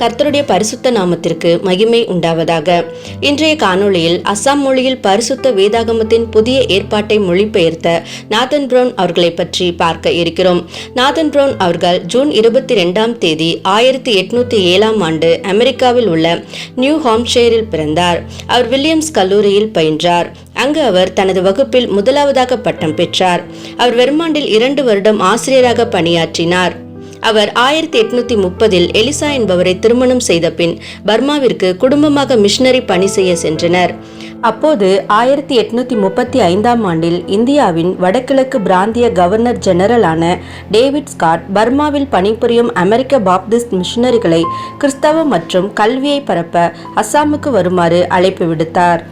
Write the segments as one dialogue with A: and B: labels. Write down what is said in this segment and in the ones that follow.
A: கர்த்தருடைய பரிசுத்த நாமத்திற்கு மகிமை உண்டாவதாக. இன்றைய காணொளியில் அஸ்ஸாம் மொழியில் பரிசுத்த வேதாகமத்தின் புதிய ஏற்பாட்டை மொழிபெயர்த்த நாதன் ப்ரவுன் அவர்களை பற்றி பார்க்க இருக்கிறோம். நாதன் ப்ரௌன் அவர்கள் ஜூன் இருபத்தி ரெண்டாம் தேதி ஆயிரத்தி எட்நூத்தி ஏழாம் ஆண்டு அமெரிக்காவில் உள்ள நியூ ஹாம்ஷேரில் பிறந்தார். அவர் வில்லியம்ஸ் கல்லூரியில் பயின்றார். அங்கு அவர் தனது வகுப்பில் முதலாவதாக பட்டம் பெற்றார். அவர் வெர்மாண்டில் இரண்டு வருடம் ஆசிரியராக பணியாற்றினார். அவர் ஆயிரத்தி எட்நூத்தி முப்பதில் எலிசா என்பவரை திருமணம் செய்த பின் பர்மாவிற்கு குடும்பமாக மிஷனரி பணி செய்ய சென்றனர். அப்போது ஆயிரத்தி எட்நூத்தி முப்பத்தி ஐந்தாம் ஆண்டில் இந்தியாவின் வடகிழக்கு பிராந்திய கவர்னர் ஜெனரலான டேவிட் ஸ்காட் பர்மாவில் பணிபுரியும் அமெரிக்க பாப்டிஸ்ட் மிஷனரிகளை கிறிஸ்தவ மற்றும் கல்வியை பரப்ப அஸ்ஸாமுக்கு வருமாறு அழைப்பு விடுத்தார்.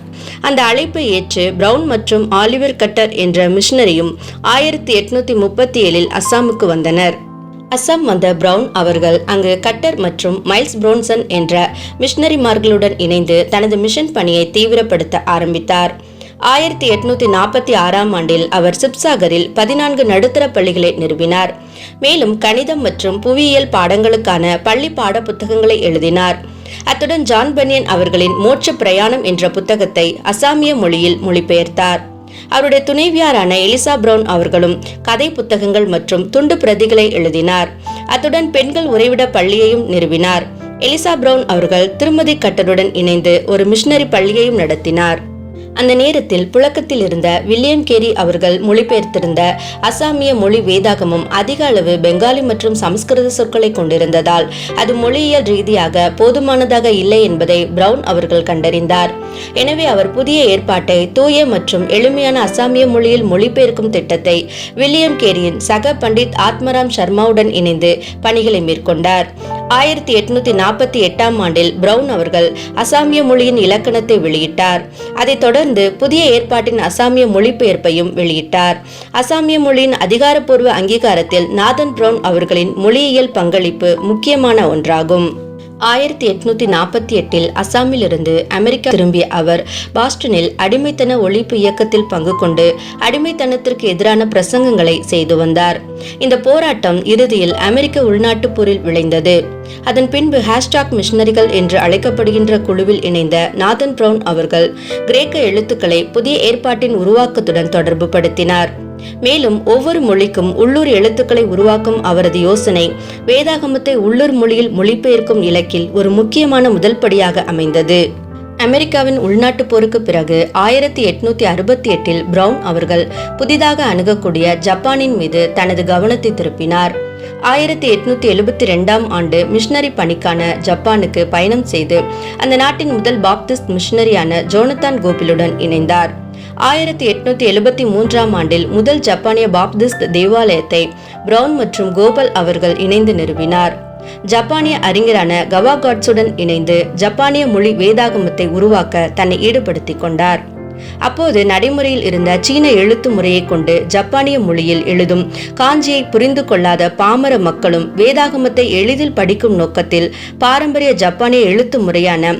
A: அந்த அழைப்பை ஏற்று பிரவுன் மற்றும் ஆலிவர் கட்டர் என்ற மிஷனரியும் ஆயிரத்தி எட்நூத்தி முப்பத்தி ஏழில் அஸ்ஸாமுக்கு வந்தனர். அஸ்ஸாம் வந்த பிரவுன் அவர்கள் அங்கு கட்டர் மற்றும் மைல்ஸ் புரோன்சன் என்ற மிஷனரிமார்களுடன் இணைந்து தனது மிஷன் பணியை தீவிரப்படுத்த ஆரம்பித்தார். ஆயிரத்தி எட்நூத்தி நாற்பத்தி ஆறாம் ஆண்டில் அவர் சிப்சாகரில் பதினான்கு நடுத்தர பள்ளிகளை நிறுவினார். மேலும் கணிதம் மற்றும் புவியியல் பாடங்களுக்கான பள்ளி பாட புத்தகங்களை எழுதினார். அத்துடன் ஜான் பனியன் அவர்களின் மோட்ச பிரயாணம் என்ற புத்தகத்தை அசாமிய மொழியில் மொழிபெயர்த்தார். அவருடைய துணைவியாரான எலிசா பிரவுன் அவர்களும் கதை புத்தகங்கள் மற்றும் துண்டு பிரதிகளை எழுதினார். அத்துடன் பெண்கள் உறைவிட பள்ளியையும் நிறுவினார். எலிசா பிரவுன் அவர்கள் திருமதி கட்டருடன் இணைந்து ஒரு மிஷனரி பள்ளியையும் நடத்தினார். அந்த நேரத்தில் புழக்கத்தில் இருந்த வில்லியம் கேரி அவர்கள் மொழிபெயர்த்திருந்த அசாமிய மொழி வேதாகமும் அதிக அளவு பெங்காலி மற்றும் சமஸ்கிருத சொற்களை கொண்டிருந்ததால் அது மொழியியல் ரீதியாக போதுமானதாக இல்லை என்பதை பிரவுன் அவர்கள் கண்டறிந்தார். எனவே அவர் புதிய ஏற்பாட்டை தூய மற்றும் எளிமையான அசாமிய மொழியில் மொழிபெயர்க்கும் திட்டத்தை வில்லியம் கேரியின் சக பண்டித் ஆத்மராம் சர்மாவுடன் இணைந்து பணிகளை மேற்கொண்டார். ஆயிரத்தி எட்நூத்தி நாற்பத்தி எட்டாம் ஆண்டில் பிரவுன் அவர்கள் அசாமிய மொழியின் இலக்கணத்தை வெளியிட்டார். அதைத் தொடர்ந்து புதிய ஏற்பாட்டின் அசாமிய மொழிபெயர்ப்பையும் வெளியிட்டார். அசாமிய மொழியின் அதிகாரப்பூர்வ அங்கீகாரத்தில் நாதன் பிரவுன் அவர்களின் மொழியியல் பங்களிப்பு முக்கியமான ஒன்றாகும். ஆயிரத்தி எட்நூத்தி நாற்பத்தி எட்டில் அசாமிலிருந்து அமெரிக்கா திரும்பிய அவர் பாஸ்டனில் அடிமைத்தன ஒழிப்பு இயக்கத்தில் பங்கு கொண்டு அடிமைத்தனத்திற்கு எதிரான பிரசங்கங்களை செய்து வந்தார். இந்த போராட்டம் இறுதியில் அமெரிக்க உள்நாட்டுப் போரில் விளைந்தது. அதன் பின்பு ஹேஷ்டாக் மிஷனரிகள் என்று அழைக்கப்படுகின்ற குழுவில் இணைந்த நாதன் பிரவுன் அவர்கள் கிரேக்க எழுத்துக்களை புதிய ஏற்பாட்டின் உருவாக்கத்துடன் தொடர்பு படுத்தினார் மேலும் ஒவ்வொரு மொழிக்கும் உள்ளூர் எழுத்துக்களை உருவாக்கும் அவரது யோசனை வேதாகமத்தை உள்ளூர் மொழியில் மொழிபெயர்க்கும் இலக்கில் ஒரு முக்கியமான முதல் படியாக அமைந்தது. அமெரிக்காவின் உள்நாட்டுப் போருக்கு பிறகு ஆயிரத்தி எட்நூத்தி அறுபத்தி எட்டில் பிரவுன் அவர்கள் புதிதாக அணுகக்கூடிய ஜப்பானின் மீது தனது கவனத்தை திருப்பினார். ஆயிரத்தி எட்நூத்தி எழுபத்தி ரெண்டாம் ஆண்டு மிஷனரி பணிக்கான ஜப்பானுக்கு பயணம் செய்து அந்த நாட்டின் முதல் பாப்திஸ்ட் மிஷனரியான ஜோனத்தான் கோபிலுடன் இணைந்தார். ஆயிரத்தி எட்நூத்தி எழுபத்தி மூன்றாம் ஆண்டில் முதல் ஜப்பானிய பாப்திஸ்ட் தேவாலயத்தை பிரவுன் மற்றும் கோபல் அவர்கள் இணைந்து நிறுவினார். ஜப்பானிய அறிஞரான கவா காட்ஸுடன் இணைந்து ஜப்பானிய மொழி வேதாகமத்தை உருவாக்க தன்னை ஈடுபடுத்திக் கொண்டார். அப்போது நடைமுறையில் இருந்த சீன எழுத்து முறையை கொண்டு ஜப்பானிய மொழியில் எழுதும் காஞ்சியை புரிந்து கொள்ளாத பாமர மக்களும் வேதாகமத்தை எளிதில் படிக்கும் நோக்கத்தில் பாரம்பரிய ஜப்பானிய எழுத்து முறையான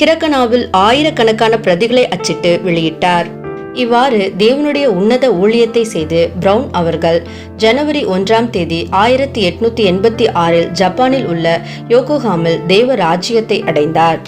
A: ஹிரகனாவில் ஆயிரக்கணக்கான பிரதிகளை அச்சிட்டு வெளியிட்டார். இவ்வாறு தேவனுடைய உன்னத ஊழியத்தை செய்து பிரவுன் அவர்கள் ஜனவரி ஒன்றாம் தேதி ஆயிரத்தி எட்நூத்தி எண்பத்தி ஆறில் ஜப்பானில் உள்ள யோகோஹாமில் தேவ ராஜ்யத்தை அடைந்தார்.